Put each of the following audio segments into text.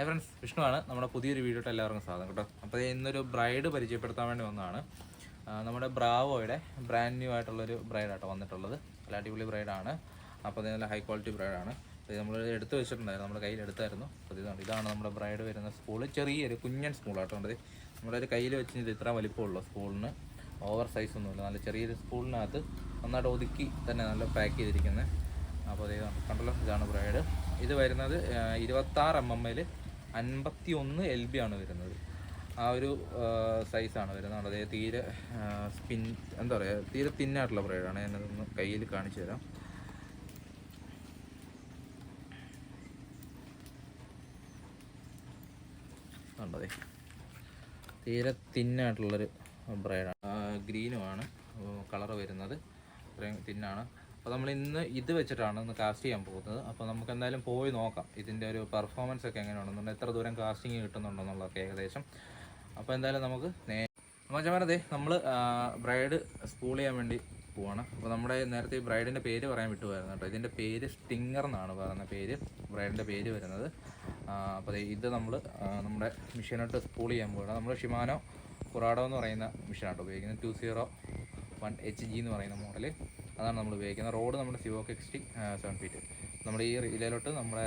Hi friends വിഷ്ണുവാണ്. നമ്മുടെ പുതിയൊരു വീഡിയോട്ട് എല്ലാവർക്കും സ്വാഗതം കേട്ടോ. അപ്പോൾ ഇന്നൊരു ബ്രൈഡ് പരിചയപ്പെടുത്താൻ വേണ്ടി വന്നതാണ്. നമ്മുടെ ബ്രാവോയുടെ ബ്രാൻഡ് ന്യൂ ആയിട്ടുള്ളൊരു ബ്രൈഡാട്ടോ വന്നിട്ടുള്ളത്. നല്ല അടിപൊളി ബ്രൈഡാണ് അപ്പോൾ നല്ല ഹൈ ക്വാളിറ്റി ബ്രൈഡാണ് ഇത് നമ്മൾ എടുത്ത് വെച്ചിട്ടുണ്ടായിരുന്നു. നമ്മുടെ കയ്യിൽ എടുത്തായിരുന്നു. അപ്പോൾ ഇതാണ് ഇതാണ് നമ്മുടെ ബ്രൈഡ് വരുന്ന സ്കൂൾ ചെറിയൊരു കുഞ്ഞൻ സ്കൂളാട്ടോ ഉണ്ട് നമ്മുടെ ഒരു കയ്യിൽ വെച്ച് ഇത് ഇത്ര വലിപ്പമുള്ളൂ സ്കൂളിന് ഓവർ സൈസ് ഒന്നുമില്ല. നല്ല ചെറിയൊരു സ്കൂളിനകത്ത് നന്നായിട്ട് ഒതുക്കി തന്നെ നല്ല പാക്ക് ചെയ്തിരിക്കുന്നത് അപ്പോൾ ഇത് കണ്ടല്ലോ? ഇതാണ് ബ്രൈഡ് ഇത് വരുന്നത് ഇരുപത്താറ് എം എം അൻപത്തി ഒന്ന് എൽ ബി ആണ് വരുന്നത്. ആ ഒരു സൈസാണ് വരുന്നത്. അതായത് തീരെ സ്പിൻ എന്താ പറയുക തീരെ തിന്നായിട്ടുള്ള ബ്രൈഡാണ് ഞാനതൊന്ന് കയ്യിൽ കാണിച്ചു തരാം. കണ്ടതേ തീരെ തിന്നായിട്ടുള്ളൊരു ബ്രൈഡാണ് ഗ്രീനുമാണ് കളർ വരുന്നത്. ഇത്രയും തിന്നാണ് അപ്പോൾ നമ്മൾ ഇന്ന് ഇത് വെച്ചിട്ടാണ് ഇന്ന് കാസ്റ്റ് ചെയ്യാൻ പോകുന്നത്. അപ്പോൾ നമുക്ക് എന്തായാലും പോയി നോക്കാം. ഇതിന്റെ ഒരു പെർഫോമൻസ് ഒക്കെ എങ്ങനെയാണെന്നുണ്ട്. എത്ര ദൂരം കാസ്റ്റിംഗ് കിട്ടുന്നുണ്ടെന്നുള്ളതൊക്കെ ഏകദേശം. അപ്പോൾ എന്തായാലും നമുക്ക് നേ മച്ചമാരതെ നമ്മൾ ബ്രൈഡ് സ്കൂൾ ചെയ്യാൻ വേണ്ടി പോവാണ്. അപ്പോൾ നമ്മുടെ നേരത്തെ ഈ ബ്രൈഡിന്റെ പേര് പറയാൻ വിട്ടുപോയിരുന്നു കേട്ടോ. ഇതിന്റെ പേര് സ്റ്റിങ്ങർ എന്നാണ് പറയുന്ന പേര്. ബ്രൈഡിന്റെ പേര് വരുന്നത്. അപ്പോൾ ഇത് നമ്മൾ നമ്മുടെ മെഷീനോട്ട് സ്കൂൾ ചെയ്യാൻ പോവുകയാണ് നമ്മൾ ഷിമാനോ കുറാഡോ എന്ന് പറയുന്ന മെഷീനാട്ടോ ഉപയോഗിക്കുന്നത്. Two zero one H G എന്ന് പറയുന്ന മോഡൽ അതാണ് നമ്മൾ ഉപയോഗിക്കുന്നത്. റോഡ് നമ്മുടെ സിവോക്ക് എക്സ്റ്റി സെവൻ ഫീറ്റ് നമ്മുടെ ഈ റീലയിലോട്ട് നമ്മുടെ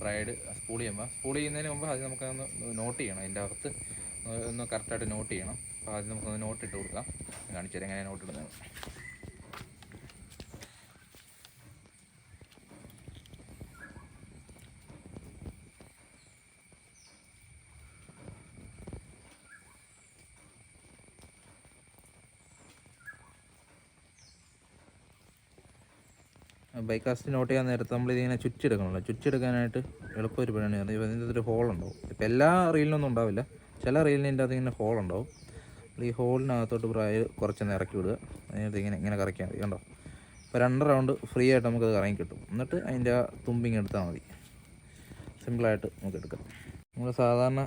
ബ്രൈഡ് സ്പൂൾ ചെയ്യുമ്പോൾ സ്പൂൾ ചെയ്യുന്നതിന് മുമ്പ് അത് നമുക്കൊന്ന് നോട്ട് ചെയ്യണം. അതിന്റെ അകത്ത് ഒന്ന് കറക്റ്റായിട്ട് നോട്ട് ചെയ്യണം. അപ്പോൾ ആദ്യം നമുക്കൊന്ന് നോട്ട് ഇട്ട് കൊടുക്കാം. കാണിച്ചു തരാം എങ്ങനെയാണ് നോട്ട് ഇടുന്നത്. ബൈക്കാസ്റ്റ് നോട്ട് ചെയ്യാൻ നേരത്ത് നമ്മൾ ഇതിങ്ങനെ ചുറ്റിയെടുക്കണമല്ലോ. ചുറ്റിയെടുക്കാനായിട്ട് എളുപ്പം ഒരു പണിയാണ്. ഇതിന്റെ ഒരു ഹോളുണ്ടാവും ഇപ്പം എല്ലാ റീലിനൊന്നും ഉണ്ടാവില്ല. ചില റീലിന്റെ അത് ഇങ്ങനെ ഹോൾ ഉണ്ടാവും. ഈ ഹോളിനകത്തോട്ട് പ്രായ കുറച്ചൊന്ന് ഇറക്കി വിടുക. അതിനകത്ത് ഇങ്ങനെ ഇങ്ങനെ കറക്കിയാൽ മതി. കണ്ടോ? അപ്പോൾ രണ്ട് റൗണ്ട് ഫ്രീ ആയിട്ട് നമുക്കത് കറങ്ങി കിട്ടും. എന്നിട്ട് അതിന്റെ ആ തുമ്പിങ് എടുത്താൽ മതി. സിമ്പിളായിട്ട് നമുക്ക് എടുക്കാം. നമ്മൾ സാധാരണ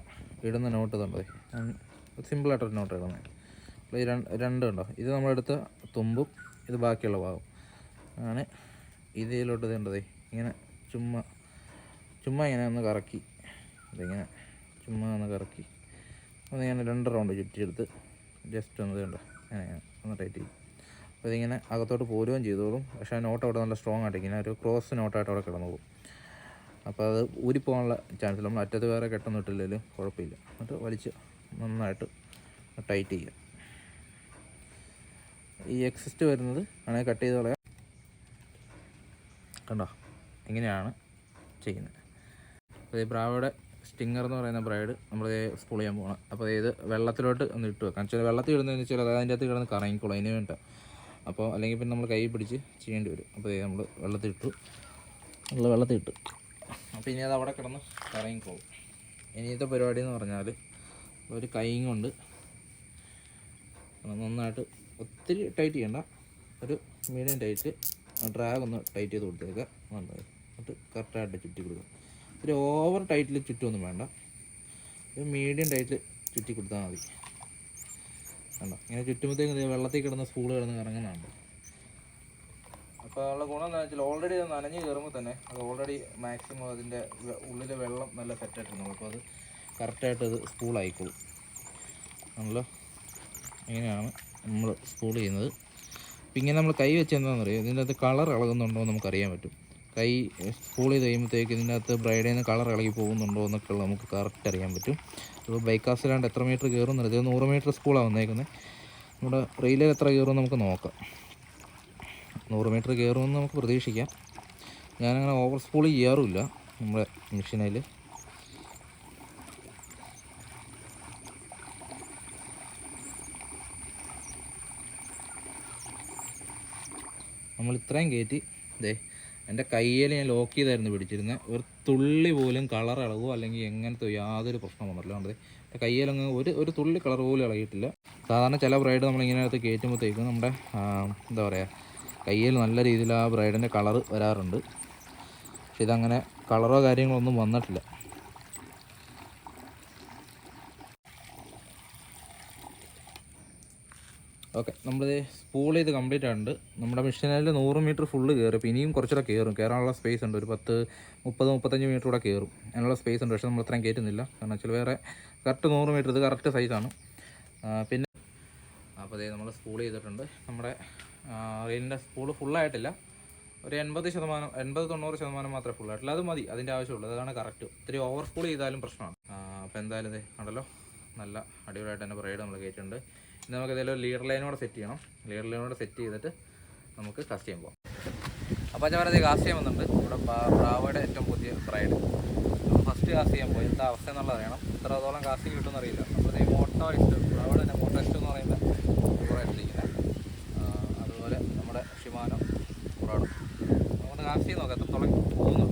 ഇടുന്ന നോട്ട് ഇതുണ്ടോ സിമ്പിളായിട്ടൊരു നോട്ട് ഇടുന്നത് ഈ രണ്ട് രണ്ടുണ്ടോ ഇത് നമ്മളെടുത്ത തുമ്പും ഇത് ബാക്കിയുള്ള ഭാഗം ആണ് ഇതിലോട്ട് ഇതേണ്ടതേ ഇങ്ങനെ ചുമ്മാ ചുമ്മാ ഇങ്ങനെ ഒന്ന് കറക്കി. ഇതിങ്ങനെ ചുമ്മാ ഒന്ന് കറക്കി. ഒന്ന് ഇങ്ങനെ രണ്ട് റൗണ്ട് ചുറ്റിയെടുത്ത് ജസ്റ്റ് ഒന്ന് തേണ്ട അങ്ങനെ ഒന്ന് ടൈറ്റ് ചെയ്യും അപ്പോൾ ഇതിങ്ങനെ അകത്തോട്ട് പോരുകയും ചെയ്തോളും. പക്ഷേ ആ നോട്ട് അവിടെ നല്ല സ്ട്രോങ് ആയിട്ട് ഇങ്ങനെ ഒരു ക്രോസ് നോട്ടായിട്ട് അവിടെ കിടന്നു പോകും. അപ്പോൾ അത് ഊരിപ്പോകാനുള്ള ചാൻസ് നമ്മൾ അറ്റത്ത് വേറെ കെട്ടൊന്നും ഇട്ടില്ലെങ്കിലും കുഴപ്പമില്ല. എന്നിട്ട് വലിച്ച് നന്നായിട്ട് ടൈറ്റ് ചെയ്യുക. ഈ എക്സിസ്റ്റ് വരുന്നത് ആണെങ്കിൽ കട്ട് ചെയ്ത് കളയാം. കണ്ടോ? ഇങ്ങനെയാണ് ചെയ്യുന്നത്. അപ്പോൾ ഈ ബ്രാവയുടെ സ്റ്റിങ്ങർ എന്ന് പറയുന്ന ബ്രൈഡ് നമ്മൾ സ്കൂൾ ചെയ്യാൻ പോകണം അപ്പോൾ ഇത് വെള്ളത്തിലോട്ട് ഒന്ന് ഇട്ട് വെക്കാം ചില വെള്ളത്തിൽ ഇടുന്നതെന്ന് വെച്ചാൽ അത് അതിന്റെ അകത്ത് കിടന്ന് കറങ്ങിക്കോളും അതിന് വേണ്ട അപ്പോൾ അല്ലെങ്കിൽ പിന്നെ നമ്മൾ കൈ പിടിച്ച് ചെയ്യേണ്ടി വരും. അപ്പോൾ നമ്മൾ വെള്ളത്തിൽ ഇട്ടു. നമ്മൾ വെള്ളത്തിൽ ഇട്ടു. അപ്പോൾ ഇനി അത് അവിടെ കിടന്ന് കറങ്ങിക്കോളും ഇനിയത്തെ പരിപാടി എന്ന് പറഞ്ഞാൽ ഒരു കൈയും കൊണ്ട് നന്നായിട്ട് ഒത്തിരി ടൈറ്റ് ചെയ്യണ്ട. ഒരു മീഡിയം ടൈറ്റ് ഡ്രാഗ് ഒന്ന് ടൈറ്റ് ചെയ്ത് കൊടുത്തേക്കുക നന്നായി എന്നിട്ട് കറക്റ്റായിട്ട് ചുറ്റി കൊടുക്കുക ഒരു ഓവർ ടൈറ്റിൽ ചുറ്റൊന്നും വേണ്ട. ഒരു മീഡിയം ടൈറ്റിൽ ചുറ്റി കൊടുത്താൽ മതി. വേണ്ട ഇങ്ങനെ ചുറ്റുമ്പോഴത്തേക്ക് വെള്ളത്തിൽ കിടന്ന സ്പൂൾ കിടന്ന് ഇറങ്ങുന്നുണ്ട്. അപ്പോൾ ഉള്ള ഗുണം എന്താണെന്ന് വെച്ചാൽ ഓൾറെഡി അത് നനഞ്ഞ് കയറുമ്പോൾ തന്നെ അത് ഓൾറെഡി മാക്സിമം അതിന്റെ ഉള്ളിലെ വെള്ളം നല്ല സെറ്റായിട്ടുണ്ട് അപ്പോൾ അത് കറക്റ്റായിട്ട് അത് സ്പൂളായിക്കോളും ആണല്ലോ ഇങ്ങനെയാണ് നമ്മൾ സ്പൂൾ ചെയ്യുന്നത്. അപ്പം ഇങ്ങനെ നമ്മൾ കൈ വെച്ച് എന്താണെന്ന് അറിയാം? ഇതിന്റെ അകത്ത് കളർ ഇളകുന്നുണ്ടോ എന്ന് നമുക്കറിയാൻ പറ്റും. കൈ സ്കൂൾ ചെയ്ത് കഴിയുമ്പോഴത്തേക്ക് ഇതിന്റെ അകത്ത് ബ്രൈഡിൽ നിന്ന് കളർ ഇളകി പോകുന്നുണ്ടോ എന്നൊക്കെ നമുക്ക് കറക്റ്റ് അറിയാൻ പറ്റും. ഇപ്പോൾ ബൈക്കാസിലാണ്ട് എത്ര മീറ്റർ കയറുന്നില്ല ഇത് നൂറ് മീറ്റർ സ്കൂളാണ് വന്നേക്കുന്നത് നമ്മുടെ റെയിലിൽ എത്ര കയറുമെന്ന് നമുക്ക് നോക്കാം. നൂറ് മീറ്റർ കയറുമെന്ന് നമുക്ക് പ്രതീക്ഷിക്കാം. ഞാനങ്ങനെ ഓവർ സ്പൂൾ ചെയ്യാറുമില്ല നമ്മുടെ മെഷീനിൽ നമ്മൾ ഇത്രയും കയറ്റി ദേ എന്റെ കയ്യിൽ ഞാൻ ലോക്ക് ചെയ്തായിരുന്നു പിടിച്ചിരുന്നത് ഒരു തുള്ളി പോലും കളർ ഇളകോ അല്ലെങ്കിൽ എങ്ങനത്തെ യാതൊരു പ്രശ്നം വന്നിട്ടില്ല. കണ്ടത് എന്റെ കയ്യിലങ്ങ് ഒരു ഒരു തുള്ളി കളർ പോലും ഇളകിയിട്ടില്ല. സാധാരണ ചില ബ്രൈഡ് നമ്മൾ അകത്ത് കയറ്റുമ്പോഴത്തേക്കും നമ്മുടെ എന്താ പറയുക കയ്യിൽ നല്ല രീതിയിൽ ആ ബ്രൈഡിന്റെ കളർ വരാറുണ്ട്. പക്ഷെ ഇതങ്ങനെ കളറോ കാര്യങ്ങളോ ഒന്നും വന്നിട്ടില്ല. ഓക്കെ നമ്മളിത് സ്പൂൾ ചെയ്ത് കംപ്ലീറ്റ് ആയിട്ടുണ്ട്. നമ്മുടെ മെഷീനിൽ നൂറ് മീറ്റർ ഫുള്ള് കയറും അപ്പോൾ ഇനിയും കുറച്ചുകൂടെ കയറും കയറാനുള്ള സ്പേസ് ഉണ്ട്. ഒരു പത്ത് മുപ്പത് മുപ്പത്തഞ്ച് മീറ്റർ കൂടെ കയറും അതിനുള്ള സ്പേസ് ഉണ്ട്. പക്ഷേ നമ്മൾ അത്രയും കയറ്റുന്നില്ല കാരണം വെച്ചാൽ വേറെ കറക്റ്റ് നൂറ് മീറ്റർ ഇത് കറക്റ്റ് സൈസാണ് പിന്നെ അപ്പോൾ അതേ നമ്മൾ സ്പൂൾ ചെയ്തിട്ടുണ്ട്. നമ്മുടെ റെയിലിന്റെ സ്പൂൾ ഫുള്ളായിട്ടില്ല ഒരു എൺപത് ശതമാനം എൺപത് തൊണ്ണൂറ് ശതമാനം മാത്രമേ ഫുള്ളായിട്ടുള്ളൂ അത് മതി. അതിന്റെ ആവശ്യമുള്ളൂ. അതാണ് കറക്റ്റ് ഇത്തിരി ഓവർ സ്പൂൾ ചെയ്താലും പ്രശ്നമാണ്. അപ്പോൾ എന്തായാലും ഇത് കണ്ടല്ലോ. നല്ല അടിപൊളിയായിട്ട് തന്നെ ബ്രൈഡ് നമ്മൾ കയറ്റിയിട്ടുണ്ട് നമുക്ക് ഏതെങ്കിലും ലീഡർ ലൈനോടെ സെറ്റ് ചെയ്യണം. ലീഡർ ലൈനോടെ സെറ്റ് ചെയ്തിട്ട് നമുക്ക് കാസ്റ്റ് ചെയ്യാൻ പോകാം അപ്പോൾ ഞാൻ പറഞ്ഞത് കാസ്റ്റ് ചെയ്യാൻ വന്നിട്ടുണ്ട്. ഇവിടെ പ്രാവയുടെ ഏറ്റവും പുതിയ ബ്രൈഡ് ഫസ്റ്റ് കാസ്റ്റ് ചെയ്യാൻ പോയി. എന്താ അവസ്ഥ എന്നുള്ളത് അറിയണം. ഇത്രത്തോളം കാസ്റ്റിംഗ് കിട്ടുമെന്ന് അറിയില്ല. ഈ ഈ ഇഷ്ടം പ്രാവയുടെ തന്നെ മോട്ടോ ഇഷ്ടം എന്ന് പറയുമ്പോൾ കുറേ അതുപോലെ നമ്മുടെ ഷിമാനോ ബ്രാഡോ നമുക്ക് കാസ്റ്റ് ചെയ്ത് നോക്കാം എത്രത്തോളം പോകുന്നു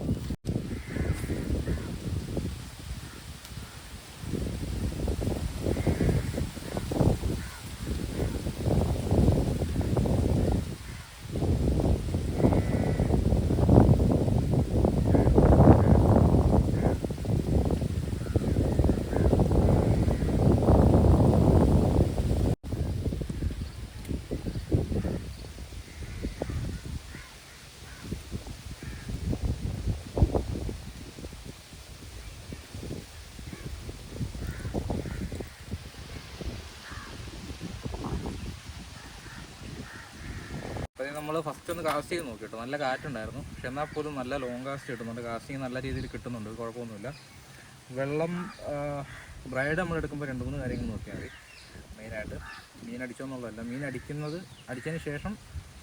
അപ്പോൾ നമ്മൾ ഫസ്റ്റ് ഒന്ന് കാസ്റ്റ് ചെയ്ത് കേട്ടോ നല്ല കാറ്റുണ്ടായിരുന്നു. പക്ഷെ എന്നാൽ പോലും നല്ല ലോങ് കാസ്റ്റ് കിട്ടുന്നുണ്ട്. കാസ്റ്റിംഗ് നല്ല രീതിയിൽ കിട്ടുന്നുണ്ട്. കുഴപ്പമൊന്നുമില്ല. വെള്ളം ബ്രൈഡ് നമ്മൾ എടുക്കുമ്പോൾ രണ്ട് മൂന്ന് കാര്യങ്ങൾ നോക്കിയാൽ മതി. മെയിനായിട്ട് മീൻ അടിച്ചോ എന്നുള്ളതല്ല. മീൻ അടിക്കുന്നത് അടിച്ചതിന് ശേഷം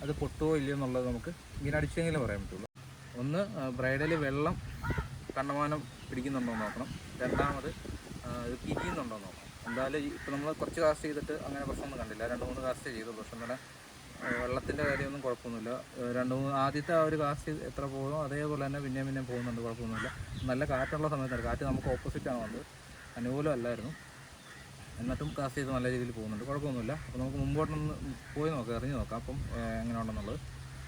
അത് പൊട്ടുമോ ഇല്ലയോ എന്നുള്ളത് നമുക്ക് മീൻ അടിച്ചെങ്കിലും പറയാൻ പറ്റുള്ളൂ. ഒന്ന് ബ്രൈഡിൽ വെള്ളം കണ്ടമാനം പിടിക്കുന്നുണ്ടോ എന്ന് നോക്കണം. രണ്ടാമത് ഇത് പിരിയുന്നുണ്ടോ എന്ന് നോക്കണം. എന്തായാലും ഇപ്പോൾ നമ്മൾ കുറച്ച് കാസ്റ്റ് ചെയ്തിട്ട് അങ്ങനെ പ്രശ്നമൊന്നും കണ്ടില്ല. രണ്ട് മൂന്ന് കാസ്റ്റ് ചെയ്തു. പക്ഷെ തന്നെ വെള്ളത്തിന്റെ കാര്യമൊന്നും കുഴപ്പമൊന്നുമില്ല. രണ്ട് മൂന്ന് ആദ്യത്തെ ആ ഒരു കാസ്റ്റ് എത്ര പോകുമോ അതേപോലെ തന്നെ പിന്നെയും പിന്നെയും പോകുന്നുണ്ട് കുഴപ്പമൊന്നുമില്ല. നല്ല കാറ്റുള്ള സമയത്താണ്. കാറ്റ് നമുക്ക് ഓപ്പോസിറ്റാണ് വന്നത്. അനുകൂലം അല്ലായിരുന്നു എന്നിട്ടും കാസ്റ്റ് ചെയ്ത് നല്ല രീതിയിൽ പോകുന്നുണ്ട്. കുഴപ്പമൊന്നുമില്ല. അപ്പോൾ നമുക്ക് മുമ്പോട്ടൊന്ന് പോയി നോക്കാം എറിഞ്ഞ് നോക്കാം. അപ്പം എങ്ങനെ ഉണ്ടെന്നുള്ളത്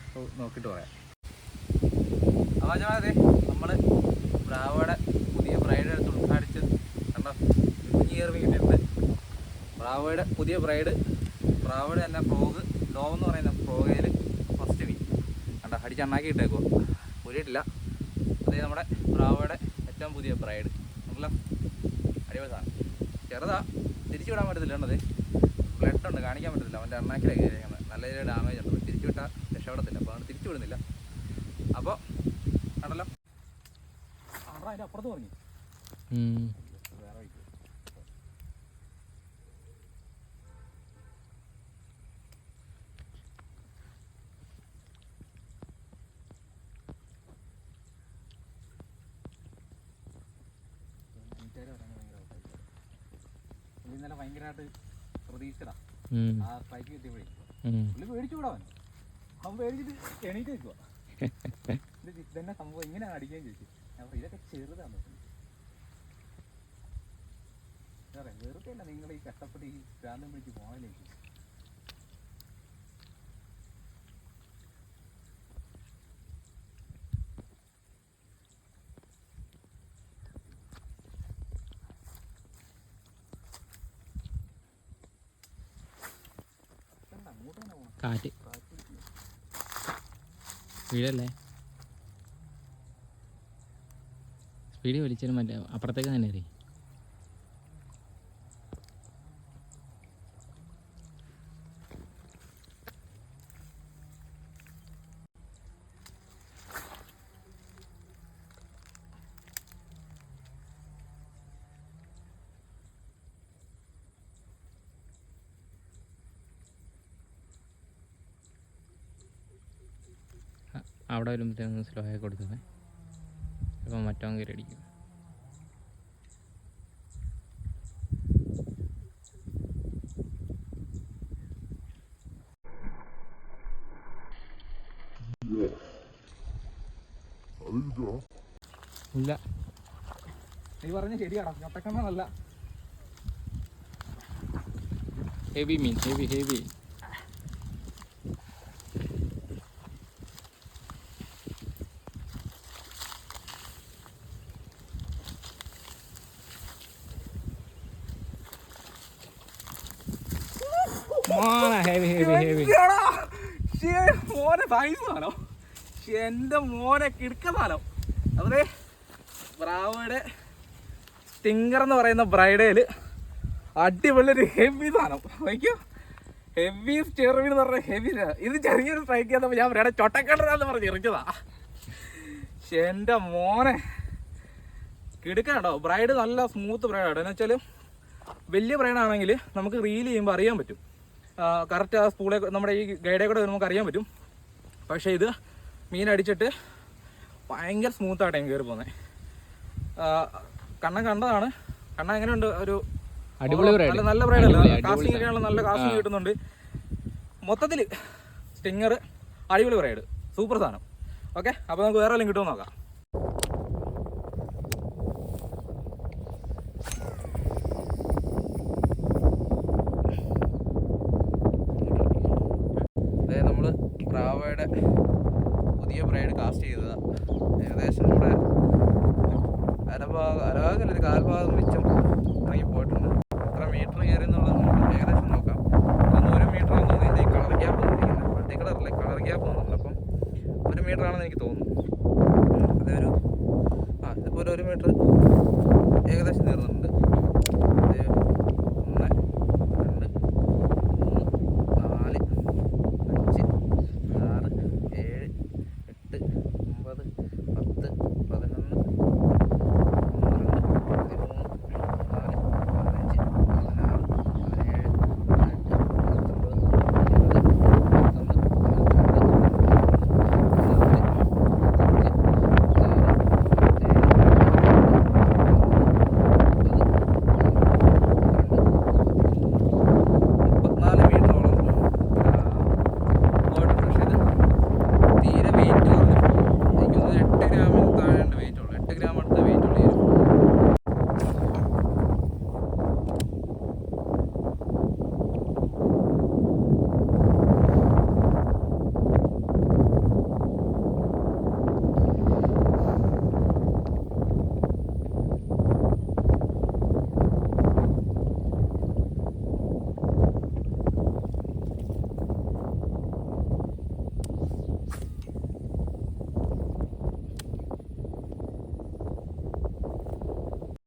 അപ്പോൾ നോക്കിയിട്ട് പറയാം. അപ്പോൾ നമ്മൾ ബ്രാവോടെ പുതിയ ബ്രൈഡ് എടുത്ത് ഉദ്ഘാടിച്ച് കണ്ടോ? കുഞ്ഞി കയറി കിട്ടിയിട്ടുണ്ട് ബ്രാവയുടെ പുതിയ ബ്രൈഡ്. ബ്രാവയുടെ തന്നെ ഫ്രോഗ്. ഡോവ് എന്ന് പറയുന്ന പ്രോഗയിൽ ഫസ്റ്റ് മീൻ കണ്ട? അടിച്ച് അണ്ണാക്കി ഇട്ടേക്കോ ഊരിയിട്ടില്ല. അതേ നമ്മുടെ പ്രാവയുടെ ഏറ്റവും പുതിയ പ്രൈഡ് നല്ല അടിപൊളി സാധനം. ചെറുതാ. തിരിച്ചു വിടാൻ പറ്റത്തില്ല എന്നത് ബ്ലഡ് ഉണ്ട് കാണിക്കാൻ പറ്റത്തില്ല. അവന്റെ അണ്ണാക്കിലേക്ക് കയറിയിരിക്കുന്നത്. നല്ല രീതിയിൽ ഡാമേജ് ഉണ്ട്. തിരിച്ചു വിട്ടാൽ രക്ഷപ്പെടത്തില്ല. അപ്പോൾ അതുകൊണ്ട് തിരിച്ചു വിടുന്നില്ല അപ്പോൾ കണ്ടല്ലോ അപ്പുറത്ത് പറഞ്ഞു വേറെ വഴിക്ക് പുള്ളി ഇന്നലെ ഭയങ്കരമായിട്ട് പ്രതീക്ഷിച്ചതാ. ആ സ്ട്രൈക്ക് കിട്ടിയപ്പോഴേ. പുള്ളി പേടിച്ചു വിടാൻ അവൻ പേടിച്ചിട്ട് എണീറ്റ് നിൽക്കുക ഇത് സംഭവം? ഇങ്ങനെ അടിക്കുകയും ചോദിച്ചു ഞാൻ പറഞ്ഞു, ഇതൊക്കെ ചെറുതാണ് വെറുതെ അല്ല നിങ്ങൾ ഈ കഷ്ടപ്പെട്ട് ഈ ഭ്രാന്തം പിടിച്ച് പോകാനിലേക്ക് അങ്ങോട്ട് തന്നെ പോകണം കാറ്റ്. വീടല്ലേ സ്പീഡ് വലിച്ചാലും മറ്റേ അപ്പുറത്തേക്ക് തന്നെ അറിയും അവിടെ വരുമ്പോഴത്തേക്ക് സ്ലോ ആയി കൊടുക്കുന്നത് ഇപ്പം മറ്റവൻ കയറി അടിക്കും ഇല്ല. നീ പറഞ്ഞ ശരിയാടാ. ഞൊട്ടക്കണ്ണല്ല ഹെവി മീൻ heavy heavy heavy heavy heavy മോനെ സൈസ് സൈസാണോ എന്റെ മോനെ കിടക്ക സാധനം അതെ ബ്രാവയുടെ സ്റ്റിങ്കർ എന്ന് പറയുന്ന ബ്രൈഡേൽ അടിപൊളി ഒരു ഹെവി സാധനം. വയ്ക്കോ. ഹെവി സ്റ്റെറിവിൻ എന്ന് പറഞ്ഞ ഹെവി ഇത് ചെറിയൊരു സ്ട്രൈക്ക് ചെയ്തപ്പോൾ ഞാൻ പറയാം ചൊട്ടക്കടറാന്ന് പറഞ്ഞ് ഇറക്കിയതാ. എന്റെ മോനെ. കിടക്കാണ്ടോ ബ്രൈഡ് നല്ല സ്മൂത്ത് ബ്രൈഡാണ് എന്ന് വെച്ചാൽ വലിയ ബ്രൈഡാണെങ്കിൽ നമുക്ക് റീൽ ചെയ്യുമ്പോൾ അറിയാൻ പറ്റും. കറക്റ്റ് ആ സ്പൂളെ നമ്മുടെ ഈ ഗൈഡേ കൂടെ നമുക്ക് അറിയാൻ പറ്റും. പക്ഷേ ഇത് മീൻ അടിച്ചിട്ട് ഭയങ്കര സ്മൂത്തായിട്ടാണ് കയറി പോകുന്നത് കണ്ണൻ കണ്ടതാണ്. കണ്ണൻ എങ്ങനെയുണ്ട്? ഒരു. നല്ല നല്ല ബ്രൈഡ് അല്ല? അടിപൊളി, അടിപൊളി കാസ്റ്റിംഗ് ഒക്കെയാണ് നല്ല കാസ്റ്റിംഗ് കിട്ടുന്നുണ്ട്. മൊത്തത്തിൽ സ്റ്റിങ്ങർ അടിപൊളി ബ്രൈഡ് സൂപ്പർ സാധനം. ഓക്കെ അപ്പോൾ നമുക്ക് വേറെ എല്ലാം കിട്ടുമോ നോക്കാം അതായത് നമ്മൾ ബ്രാവോയുടെ പുതിയ ബ്രൈഡ് കാസ്റ്റ് ചെയ്തതാണ് ഏകദേശം നമ്മുടെ അരഭാഗം ഒരു കാൽഭാഗം മിച്ചം ഇറങ്ങി പോയിട്ടുണ്ട്. എത്ര മീറ്റർ കയറി എന്നുള്ളത് നമുക്ക് ഏകദേശം നോക്കാം. ഒരു മീറ്റർ ആണെന്ന് ഇതിന്റെ കളർ ഗ്യാപ്പ് വന്നിരിക്കുന്നത് മൾട്ടി കളറല്ലേ കളർ ഗ്യാപ്പ് വന്നിട്ടുണ്ട് അപ്പം ഒരു മീറ്റർ ആണെന്ന് എനിക്ക് തോന്നുന്നു.